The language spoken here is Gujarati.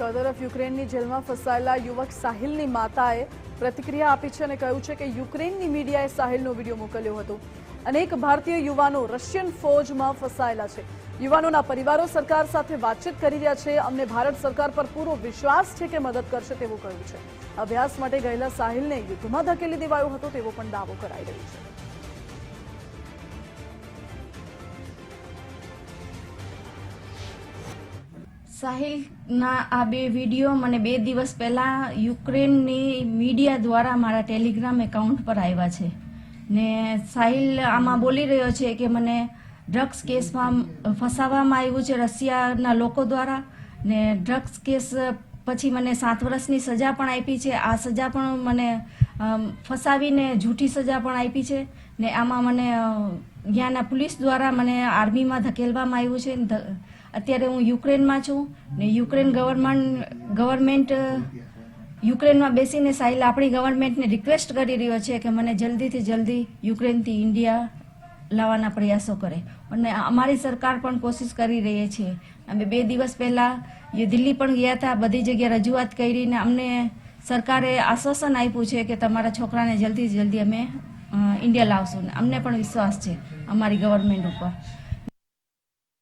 તો તરફ યુક્રેનની જેલમાં ફસાયેલા યુવક સાહિલની માતાએ પ્રતિક્રિયા આપી છે અને કહ્યું છે કે યુક્રેનની મીડિયાએ સાહિલનો વીડિયો મોકલ્યો હતો. અનેક ભારતીય યુવાનો રશિયન ફૌજમાં ફસાયેલા છે. યુવાનોના પરિવારો સરકાર સાથે વાતચીત કરી રહ્યા છે. અમને ભારત સરકાર પર પૂરો વિશ્વાસ છે કે મદદ કરશે તેવું કહ્યું છે. અભ્યાસ માટે ગયેલા સાહિલને યુદ્ધમાં ધકેલી દેવાયો હતો તેવો પણ દાવો કરાઈ રહ્યો છે. સાહિલના આ બે વીડિયો મને બે દિવસ પહેલાં યુક્રેનની મીડિયા દ્વારા મારા ટેલિગ્રામ એકાઉન્ટ પર આવ્યા છે. ને સાહિલ આમાં બોલી રહ્યો છે કે મને ડ્રગ્સ કેસમાં ફસાવવામાં આવ્યું છે રશિયાના લોકો દ્વારા. ને ડ્રગ્સ કેસ પછી મને સાત વર્ષની સજા પણ આપી છે. આ સજા પણ મને ફસાવીને જૂઠી સજા પણ આપી છે. ને આમાં મને ત્યાંના પોલીસ દ્વારા મને આર્મીમાં ધકેલવામાં આવ્યું છે. અત્યારે હું યુક્રેનમાં છું ને યુક્રેન ગવર્મેન્ટ ગવર્મેન્ટ, યુક્રેનમાં બેસીને સાહિલ આપણી ગવર્મેન્ટને રિક્વેસ્ટ કરી રહ્યો છે કે મને જલ્દીથી જલ્દી યુક્રેનથી ઇન્ડિયા લાવવાના પ્રયાસો કરે. અને અમારી સરકાર પણ કોશિશ કરી રહી છે. અમે બે દિવસ પહેલાં દિલ્હી પણ ગયા હતા, બધી જગ્યાએ રજૂઆત કરીને અમને સરકારે આશ્વાસન આપ્યું છે કે તમારા છોકરાને જલ્દી જલ્દી અમે ઇન્ડિયા લાવશું. ને અમને પણ વિશ્વાસ છે અમારી ગવર્મેન્ટ ઉપર.